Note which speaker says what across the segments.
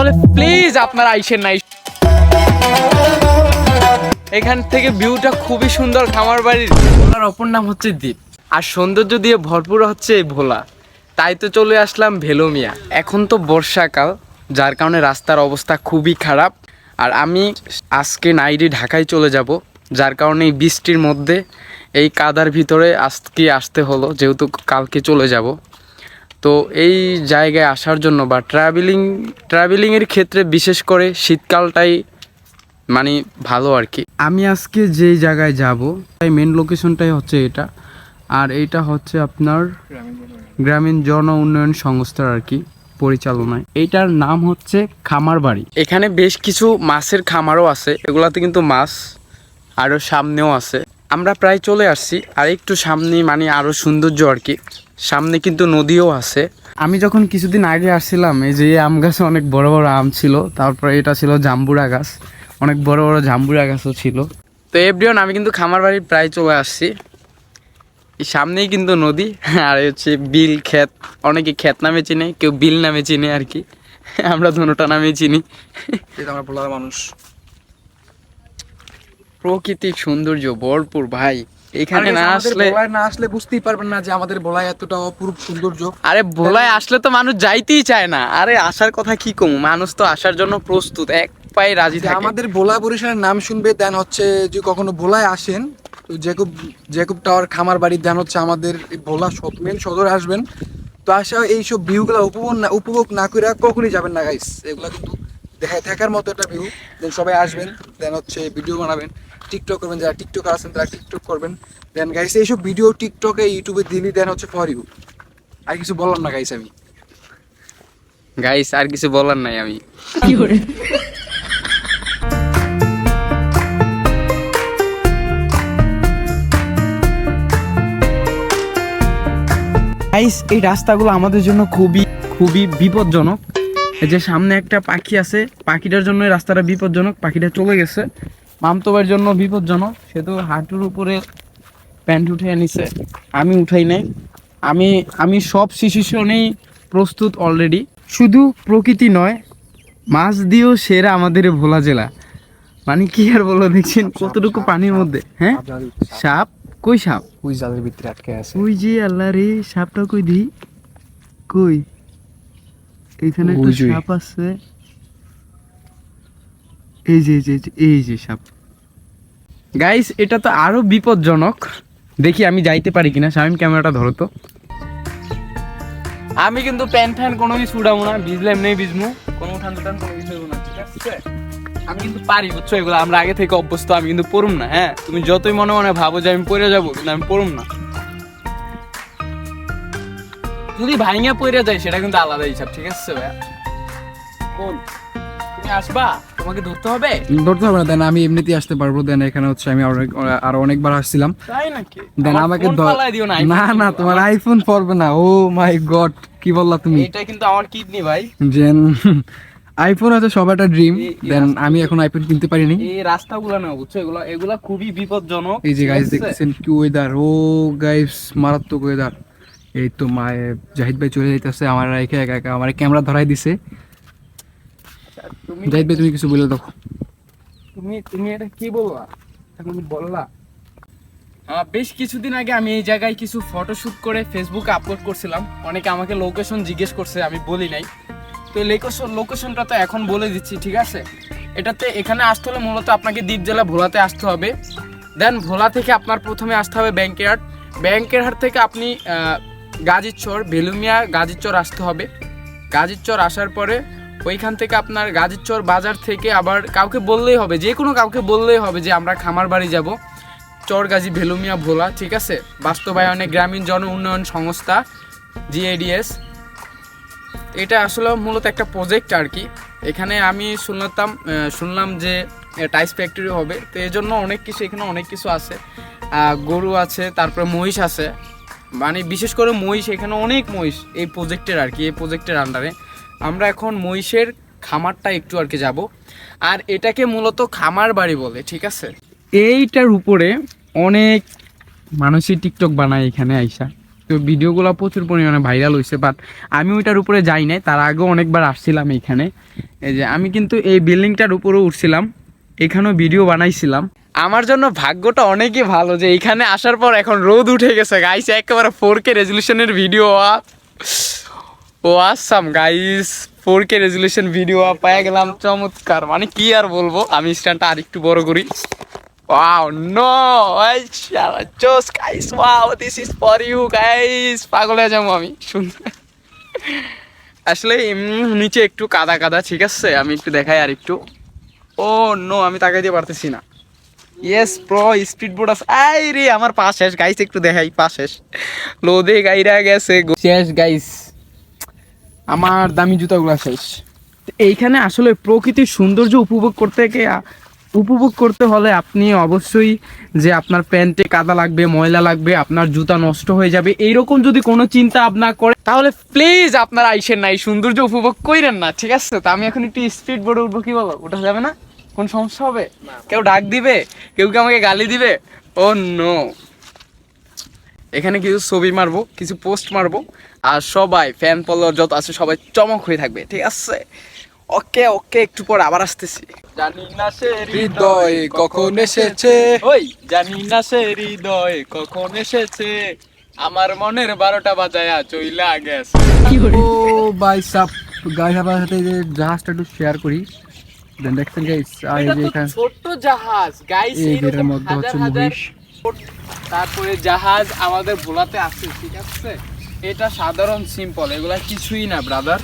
Speaker 1: তাহলে প্লিজ আপনারা আইসেন নাই এখান থেকে ভিউটা খুবই সুন্দর খামার বাড়ির ভোলার অপর নাম হচ্ছে দ্বীপ। আর সৌন্দর্য দিয়ে ভরপুর হচ্ছে এই ভোলা। তাই তো চলে আসলাম ভেলোমিয়া। এখন তো বর্ষাকাল, যার কারণে রাস্তার অবস্থা খুবই খারাপ। আর আমি আজকে নাইডে ঢাকায় চলে যাব, যার কারণে এই বৃষ্টির মধ্যে এই কাদার ভিতরে আজকে আসতে হলো, যেহেতু কালকে চলে যাব। তো এই জায়গায় আসার জন্য বা ট্রাভেলিং ট্রাভেলিংয়ের ক্ষেত্রে বিশেষ করে শীতকালটাই মানে ভালো আর কি। আমি আজকে যেই জায়গায় যাব তাই মেন লোকেশনটাই হচ্ছে এটা। আর এটা হচ্ছে আপনার গ্রামীণ জন উন্নয়ন সংস্থার আর কি পরিচালনায়। এইটার নাম হচ্ছে খামার বাড়ি এখানে বেশ কিছু মাছের খামারও আছে এগুলাতে কিন্তু মাছ আরও সামনেও আছে। আমরা প্রায় চলে আসছি, আর একটু সামনে মানে আরও সৌন্দর্য আর কি। সামনে কিন্তু নদীও আছে। আমি যখন কিছুদিন আগে আসছিলাম, এই যে আম গাছে অনেক বড় বড় আম ছিল, তারপরে এটা ছিল জাম্বুরা গাছ, অনেক বড় বড় জাম্বুরা গাছও ছিল। তো এভরিওন আমি কিন্তু খামার বাড়ি প্রায় চলে আসছি। সামনেই কিন্তু নদী, আর হচ্ছে বিল, ক্ষেত, অনেকে ক্ষেত নামে চিনে, কেউ বিল নামে চিনে আর কি। আমরা ধনুটা নামে চিনি।
Speaker 2: আমরা বলার মানুষ।
Speaker 1: প্রকৃতিক সৌন্দর্য ভরপুর ভাই। এখানে না আসলে
Speaker 2: ভোলায় না আসলে বুঝতেই পারবেন না যে আমাদের ভোলায় এতটা অপরূপ সৌন্দর্য।
Speaker 1: আরে ভোলায় আসলে তো মানুষ যাইতেই চায় না। আরে আসার কথা কি কম? মানুষ তো আসার জন্য প্রস্তুত এক পায়ে রাজি থাকে।
Speaker 2: আমাদের ভোলা বরিশালের নাম শুনবে দেন হচ্ছে যে কখনো ভোলায় আসেন তো জেকুব জেকুব টাওয়ার খামার বাড়ির দেন হচ্ছে আমাদের ভোলা মেন সদর আসবেন। তো আসা এইসব ভিউগুলো উপভোগ না উপভোগ না করে কখনই যাবেন না গাইস এগুলো কিন্তু দেখা দেখার মতো একটা ভিউ। দেন সবাই আসবেন দেন হচ্ছে ভিডিও বানাবেন। টিকটক করবেন যারা টিকটকার আছেন তারা টিকটক করবেন। দেন গাইস এইসব ভিডিও টিকটকে ইউটিউবে দিলি দেন হচ্ছে ফর ইউ আর কিছু বললাম না গাইস আমি।
Speaker 1: গাইস আর কিছু বলার নাই আমি। কি করে? গাইস এই রাস্তাগুলো আমাদের জন্য খুবই খুবই বিপজ্জনক। এই যে সামনে একটা পাখি আছে পাখিটার জন্য রাস্তাটা বিপজ্জনক পাখিটা চলে গেছে। মামতোবার জন্য বিপজ্জনক সে তো হাঁটুর উপরে প্যান্ট উঠে নিছে। আমি উঠাই নাই। আমি আমি সব সিচুয়েশনেই প্রস্তুত অলরেডি শুধু প্রকৃতি নয় মাছ দিয়েও সেরা আমাদের ভোলা জেলা। মানে কি আর বলো দেখছেন কতটুকু পানির মধ্যে হ্যাঁ? সাপ? কই সাপ?
Speaker 2: ওই জালের ভিতরে আটকে আছে।
Speaker 1: ওই যে আল্লাহ রে সাপটা কই দি? কই? এইখানে একটা সাপ আছে। এই যে এই যে এই যে, সাপ। গাইস এটা তো আরও বিপজ্জনক। দেখি আমি যাইতে পারি কিনা। শামিম ক্যামেরাটা ধরো তো। আমি কিন্তু প্যান ফ্যান কোনো কিছু উঠাবো না। ভিজলে এমনি ভিজমু কোনো উঠান টুঠান কোনো কিছু না ঠিক আছে? আমি কিন্তু পারি বুঝছ? এগুলো আমরা আগে থেকে অভ্যস্ত। আমি কিন্তু পড়ুম না হ্যাঁ? তুমি যতই মনে মনে ভাবো যে আমি পড়ে যাব কিন্তু আমি পড়ুম না। যদি ভাইঙ্গা পড়ে যায় সেটা কিন্তু আলাদা হিসাব ঠিক আছে ভাইয়া? কোন? তুমি আসবা? তোমাকে ধরতে হবে?
Speaker 2: ধরতে হবে না দেন আমি এমনিতেই আসতে পারব। দেন এখানে হচ্ছে আমি আরও আরও অনেকবার আসছিলাম।
Speaker 1: তাই নাকি?
Speaker 2: দেন আমাকে
Speaker 1: ফোন
Speaker 2: ধর-
Speaker 1: ফালায় দিও না
Speaker 2: না না তোমার আইফোন পড়বে না। ও মাই গড কি বললা তুমি?
Speaker 1: এটা কিন্তু আমার কিডনি ভাই।
Speaker 2: জেন আইফোন আছে সবার একটা ড্রিম
Speaker 1: এই- এই
Speaker 2: দেন আমি এখন আইফোন কিনতে পারিনি।
Speaker 1: এই রাস্তাগুলো না বুঝছ? এগুলো এগুলো খুবই বিপজ্জনক।
Speaker 2: এই যে গাইস? দেখতেছেন কি ওয়েদার ও গাইস মারাত্মক ওয়েদার এই তো মা জাহিদ ভাই চলে যাইতেছে আমার রেখে একা একা আমার ক্যামেরা ধরাই দিছে। ভাই তুমি কিছু বলে দেখো
Speaker 1: তুমি তুমি এটা কি বললা? তুমি বললা। বেশ কিছুদিন আগে আমি এই জায়গায় কিছু ফটোশুট করে ফেসবুকে আপলোড করছিলাম। অনেকে আমাকে লোকেশন জিজ্ঞেস করছে আমি বলি নাই। তো লোকেশন লোকেশনটা তো এখন বলে দিচ্ছি ঠিক আছে? এটাতে এখানে আসতে হলে মূলত আপনাকে দ্বীপ জেলা ভোলাতে আসতে হবে। দেন ভোলা থেকে আপনার প্রথমে আসতে হবে ব্যাংকের হাট ব্যাংকের হাট থেকে আপনি আহ, গাজীরচর বেলুমিয়া গাজীরচর আসতে হবে। গাজীরচর আসার পরে ওইখান থেকে আপনার গাজীরচর বাজার থেকে আবার কাউকে বললেই হবে যে কোনো কাউকে বললেই হবে যে আমরা খামার বাড়ি যাব। চরগাজী ভেলুমিয়া ভোলা ঠিক আছে? বাস্তবায়নে গ্রামীণ জন উন্নয়ন সংস্থা জিএডিএস। এটা আসলে মূলত একটা প্রজেক্ট আর কি। এখানে আমি শুনলাম শুনলাম যে টাইস ফ্যাক্টরি হবে। তো এই জন্য অনেক কিছু এখানে অনেক কিছু আছে। গরু আছে তারপরে মহিষ আছে। মানে বিশেষ করে মহিষ এখানে অনেক মহিষ এই প্রজেক্টের আর কি এই প্রজেক্টের আন্ডারে আমরা এখন মহিষের খামারটা একটু আর কি যাব। আর এটাকে মূলত খামার বাড়ি বলে, ঠিক আছে? এইটার উপরে অনেক মানুষই টিকটক বানায় এখানে আইসা। তো ভিডিওগুলো প্রচুর পরিমাণে ভাইরাল হয়েছে বাট আমি ওইটার উপরে যাই নাই। তার আগেও অনেকবার আসছিলাম এইখানে এই যে, আমি কিন্তু এই বিল্ডিংটার উপরে উঠছিলাম। এখানেও ভিডিও বানাইছিলাম। আমার জন্য ভাগ্যটা অনেকই ভালো যে এখানে আসার পর এখন রোদ উঠে গেছে। গাইস একেবারে ফোর কে রেজলিউশনের ভিডিও ও Assam guys four K resolution video পায়ে গেলাম চমৎকার। মানে কি আর বলব? আমি স্ট্যান্ডটা আর একটু বড় করি! Ay, শালা, Just guys, wow, this is for you পাগল হয়ে আমি শুনতে আসলে নিচে একটু কাদা কাদা ঠিক আছে? আমি একটু দেখাই আর একটু। ও নো আমি তাকাইতে পারতেছি না। ইয়েস প্রো স্পিড বোর্ড আছে। আই রে আমার পা শেষ। গাইস একটু দেখাই পা শেষ। লোদে গাইরা গেছে। শেষ গাইস আমার দামি জুতাগুলো শেষ। এইখানে আসলে প্রকৃতির সৌন্দর্য উপভোগ করতে গিয়ে উপভোগ করতে হলে আপনি অবশ্যই যে আপনার প্যান্টে কাদা লাগবে ময়লা লাগবে আপনার জুতা নষ্ট হয়ে যাবে এইরকম যদি কোনো চিন্তা আপনার করে তাহলে প্লিজ আপনার আইসেন না এই সৌন্দর্য উপভোগ করেন না ঠিক আছে? তো আমি এখন একটু স্পিড বোর্ডে উঠবো কি বলো? ওটা যাবে না? কোন সমস্যা হবে? কেউ ডাক দিবে? কেউ কি আমাকে গালি দিবে? ও নো এখানে কিছু ছবি মারবো কিছু পোস্ট মারবো আর সবাই ফ্যান ফলোয়ার যত আছে সবাই চমক হয়ে থাকবে ঠিক আছে? ওকে ওকে একটু পর আবার আসতেছি। জানি না সে
Speaker 2: হৃদয় কখন এসেছে?
Speaker 1: ওই জানি না সে হৃদয় কখন এসেছে? আমার মনের বারোটা বাজায়া চইলা গেছে।
Speaker 2: ও বাই সাপ গাইস আপনার সাথে যে জাহাজটা একটু শেয়ার করি। দেন দেখছেন গাইস আর এই যে এখানে
Speaker 1: ছোট্ট জাহাজ। গাইস
Speaker 2: যেটার মধ্যে হচ্ছে মহিষ।
Speaker 1: তারপরে জাহাজ আমাদের ভোলাতে আছে ঠিক আছে? এটা সাধারণ সিম্পল এগুলা কিছুই না ব্রাদার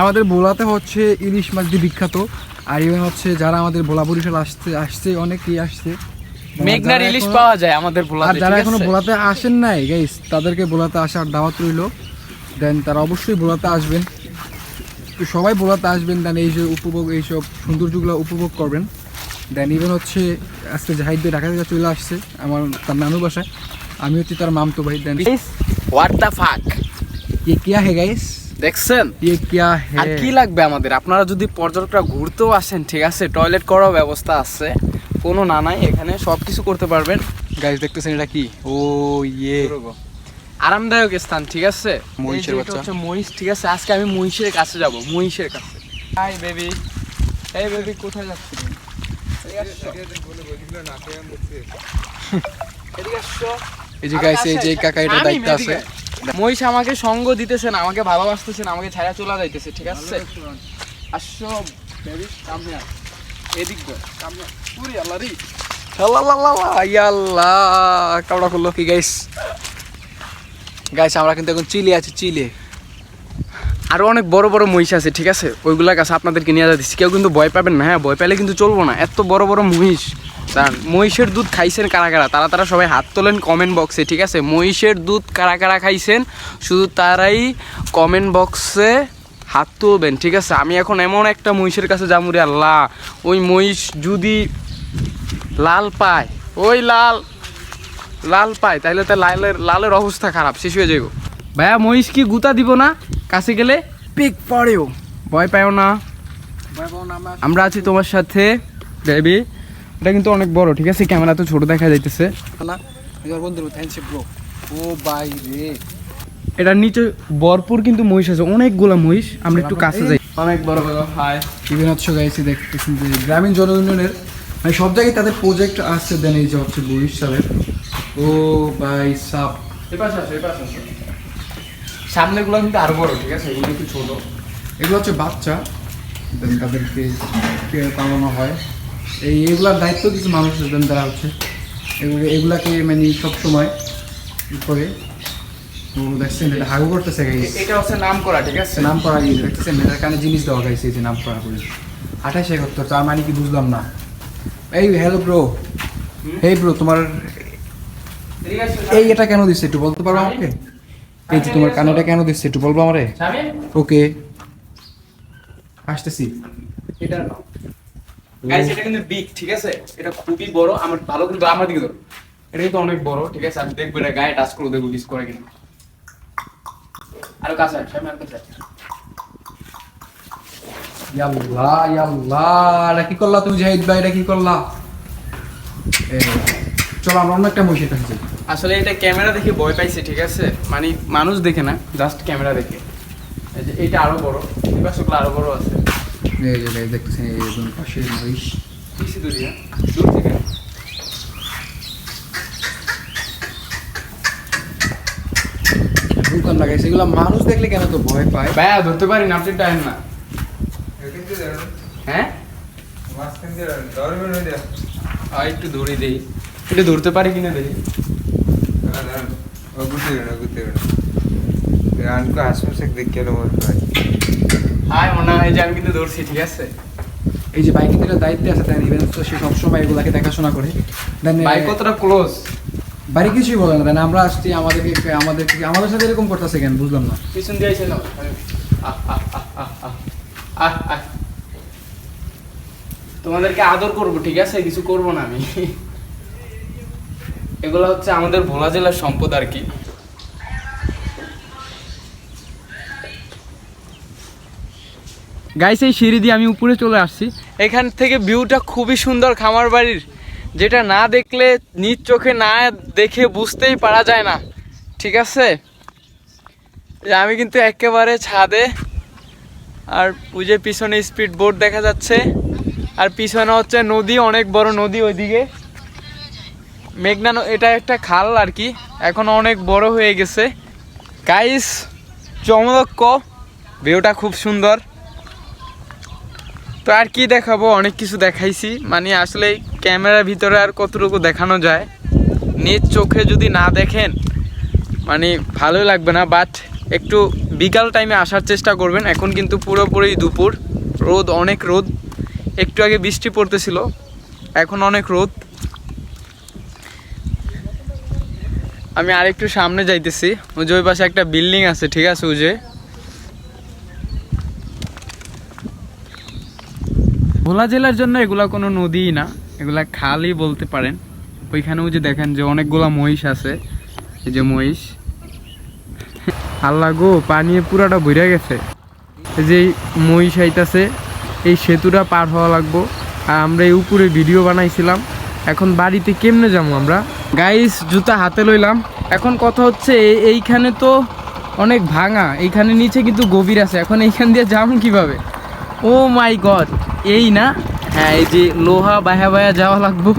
Speaker 2: আমাদের ভোলাতে হচ্ছে ইলিশ মাছ দিয়ে বিখ্যাত। আর ইভেন হচ্ছে যারা আমাদের ভোলা বরিশাল আসছে আসছে অনেকেই আসছে।
Speaker 1: মেঘনার ইলিশ পাওয়া যায় আমাদের
Speaker 2: আর যারা
Speaker 1: এখনও
Speaker 2: ভোলাতে আসেন নাই গাইস তাদেরকে ভোলাতে আসার দাওয়াত রইল। দেন তারা অবশ্যই ভোলাতে আসবেন। তো সবাই ভোলাতে আসবেন দেন এই যে উপভোগ এইসব সৌন্দর্যগুলো উপভোগ করবেন। দেন ইভেন হচ্ছে আজকে জাহিদ ভাই ঢাকা থেকে চলে আসছে আমার তার নানু বাসায়। আমি হচ্ছে তার মামতো ভাই। দেন
Speaker 1: হোয়াট দ্য ফাক
Speaker 2: ইয়ে কিয়া হে গাইস
Speaker 1: দেখছেন?
Speaker 2: ইয়ে কিয়া
Speaker 1: হে?
Speaker 2: আর
Speaker 1: কি লাগবে আমাদের? আপনারা যদি পর্যটকরা ঘুরতেও আসেন ঠিক আছে টয়লেট করার ব্যবস্থা আছে। কোনো না নাই এখানে সব কিছু করতে পারবেন।
Speaker 2: গাইস দেখতেছেন এটা কি? ও ইয়ে।
Speaker 1: আরামদায়ক স্থান ঠিক আছে?
Speaker 2: মহিষের বাচ্চা।
Speaker 1: হচ্ছে মহিষ ঠিক আছে? আজকে আমি মহিষের কাছে যাব মহিষের কাছে। হাই বেবি এই বেবি কোথায় যাচ্ছিস?
Speaker 2: এই যে গাইস এই যে কাকা এটা দায়িত্ব আছে।
Speaker 1: মহিষ আমাকে সঙ্গ দিতেছে না আমাকে ভালোবাসতেছে না আমাকে ছায়া চলে যাইতেছে ঠিক আছে? আসো বেবি কাম হিয়ার এদিক গো কাম পুরি আল্লাহ রে।
Speaker 2: ইয়াল্লাহ কামড়া করল কি গাইস গাইস আমরা কিন্তু এখন চিলে আছি চিলে।
Speaker 1: আরও অনেক বড় বড় মহিষ আছে, ঠিক আছে? ওইগুলোর কাছে আপনাদেরকে নিয়ে যাচ্ছি কেউ কিন্তু ভয় পাবেন না হ্যাঁ? ভয় পেলে কিন্তু চলবো না। এত বড় বড় মহিষ। দাঁড়ান, মহিষের দুধ খাইছেন কারা কারা? তারা তারা সবাই হাত তোলেন কমেন্ট বক্সে ঠিক আছে? মহিষের দুধ কারা কারা খাইছেন? শুধু তারাই কমেন্ট বক্সে হাত তুলবেন, ঠিক আছে? আমি এখন এমন একটা মহিষের কাছে যাব রে আল্লাহ। ওই মহিষ যদি লাল পায়, ওই লাল লাল পায় তাহলে তো লালের লালের অবস্থা খারাপ, শেষ হয়ে যাব ভাইয়া মহিষ কি গুতা দিব না? কাছে গেলে পিক পড়েও। ভয় পাও না আমরা আছি তোমার সাথে বেবি এটা কিন্তু অনেক বড় ঠিক আছে? ক্যামেরা তো ছোট দেখা যাইতেছে।
Speaker 2: ও বাই রে।
Speaker 1: এটার নিচে ভরপুর কিন্তু মহিষ আছে অনেকগুলো মহিষ। আমরা একটু কাছে যাই। অনেক বড় বড় হাই
Speaker 2: ইভেন হচ্ছে গাইস দেখতেছেন যে গ্রামীণ জন উন্নয়নের মানে সব জায়গায় তাদের প্রজেক্ট আসছে দেন এই যে হচ্ছে বরিশালের ও বাই সাপ।
Speaker 1: এপাশে আসো এপাশে আসো। সামনেগুলো কিন্তু আরও বড় ঠিক আছে? এগুলো একটু ছোট।
Speaker 2: এগুলো হচ্ছে বাচ্চা। তাদেরকে পালানো হয়। এই এগুলার দায়িত্ব কিছু মানুষ দেন তারা হচ্ছে। এগুলো এগুলাকে মানে সবসময় করে। তো দেখছেন এটা হাগু করতেছে গাইস
Speaker 1: এটা হচ্ছে নাম করা ঠিক আছে?
Speaker 2: নাম করা গিয়েছে দেখতেছেন? এটার কানে জিনিস দেওয়া এই যে নাম করা। করে আঠাশ একাত্তর তার মানে কি বুঝলাম না। এই হ্যালো ব্রো এই ব্রো তোমার এই এটা কেন দিচ্ছে একটু বলতে পারো আমাকে? এই যে তোমার কানেটা কেন দিচ্ছে একটু বলব আমারে? ওকে। আসতেছি।
Speaker 1: এটা নাও। গাইস এটা কিন্তু বিগ ঠিক আছে? এটা খুবই বড় আমার ভালো কিন্তু আমার দিকে ধরো। এটা কিন্তু অনেক বড় ঠিক আছে? আমি দেখব এটা গায়ে টাচ করে দেখব কিস করে কিনা। আরও কাছে আয়, সামনে আর কাছে।
Speaker 2: ইয়াল্লাহ ইয়াল্লাহ এটা কি করলা তুমি জাহিদ ভাই? এটা কি করলা? চলো আমরা অন্য একটা মহিষের কাছে যাই।
Speaker 1: আসলে এটা ক্যামেরা দেখে ভয় পাইছে ঠিক আছে? মানে মানুষ দেখে না জাস্ট ক্যামেরা দেখে। যে এটা আরও বড় এই পাশগুলো আরও বড় আছে।
Speaker 2: এই যে দেখতেছেন এই একদম পাশে মহিষ।
Speaker 1: বেশি দূরে দূর থেকে।
Speaker 2: দোকান লাগাইছে? এগুলো মানুষ দেখলে কেন তো ভয় পায়?
Speaker 1: ভাইয়া ধরতে পারি না আপনি টাইম না। হ্যাঁ? আর একটু দৌড়ে দেই। একটু ধরতে পারি কিনা দেখি। হাই মনে হয় যে আমি কিন্তু ঠিক আছে?
Speaker 2: এই যে দায়িত্বে আছে দেন ইভেন তো সে সবসময় এগুলাকে দেখাশোনা করে। দেন
Speaker 1: বাইক কতটা ক্লোজ
Speaker 2: বাড়ি কিছুই বলে না। দেন আমরা আসছি আমাদেরকে আমাদেরকে আমাদের সাথে এরকম করতেছে কেন? বুঝলাম না।
Speaker 1: পিছন দিয়ে। তোমাদেরকে আদর করব ঠিক আছে? কিছু করব না আমি। এগুলো হচ্ছে আমাদের ভোলা জেলার সম্পদ আর কি। গাইস এই সিঁড়ি দিয়ে আমি উপরে চলে আসছি। এখান থেকে ভিউটা খুবই সুন্দর খামার বাড়ির। যেটা না দেখলে নিজ চোখে না দেখে বুঝতেই পারা যায় না। ঠিক আছে? আমি কিন্তু একেবারে ছাদে, আর যে পিছনে স্পিড বোট দেখা যাচ্ছে। আর পিছনে হচ্ছে নদী, অনেক বড় নদী ওইদিকে। মেঘনা এটা একটা খাল আর কি। এখন অনেক বড় হয়ে গেছে। গাইস চমক ভিউটা খুব সুন্দর। তো আর কি দেখাবো? অনেক কিছু দেখাইছি। মানে আসলে ক্যামেরার ভিতরে আর কতটুকু দেখানো যায়? নিজ চোখে যদি না দেখেন মানে ভালোই লাগবে না। বাট একটু বিকাল টাইমে আসার চেষ্টা করবেন। এখন কিন্তু পুরোপুরি দুপুর। রোদ, অনেক রোদ। একটু আগে বৃষ্টি পড়তেছিল। এখন অনেক রোদ। আমি আরেকটু সামনে যাইতেছি। ওই যে ওই পাশে একটা বিল্ডিং আছে, ঠিক আছে ওই যে। ভোলা জেলার জন্য এগুলা কোনো নদীই না, এগুলা খালই বলতে পারেন। ওইখানেও যে দেখেন যে অনেকগুলা মহিষ আছে, এই যে মহিষ। আল্লাহ গো, পানি পুরাটা ভরে গেছে। এই যে মহিষ আইতাছে, এই সেতুটা পার হওয়া লাগবো। আর আমরা এই উপরে ভিডিও বানাইছিলাম, এখন বাড়িতে কেমনে যাব আমরা? গাইস জুতা হাতে লইলাম। এখন কথা হচ্ছে এইখানে তো অনেক ভাঙা। এইখানে নিচে কিন্তু গভীর আছে। এখন এইখান দিয়ে যাব কীভাবে? Oh my God. এই না? হ্যাঁ এই যে লোহা বাহা বায়া যাওয়া লাগবো।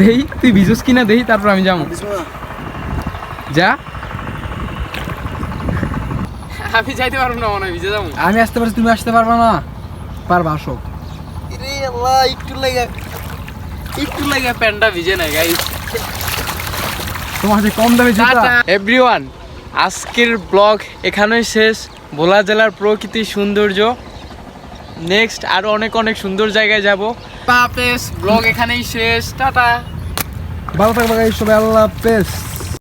Speaker 1: দেই তুই ভিজুস কিনা? দেই তারপর আমি যাব। যা। আমি যাইতে পারব না মনে ভিজে যাব।
Speaker 2: আমি আসতে পারছি তুমি আসতে পারবা না। পারবা আসো।
Speaker 1: একটু লাগা একটু লাগা প্যান্টটা ভিজে না গাইস
Speaker 2: তোমার যে কম দামে জুতা।
Speaker 1: এভরিওয়ান আজকের ব্লগ এখানেই শেষ। ভোলা জেলার প্রকৃতি সৌন্দর্য। নেক্সট আরও অনেক অনেক সুন্দর জায়গায় যাব। পাপেস ব্লগ এখানেই শেষ। টাটা।
Speaker 2: ভালো থাকবে গাইস সবাই আল্লাহ হাফেজ।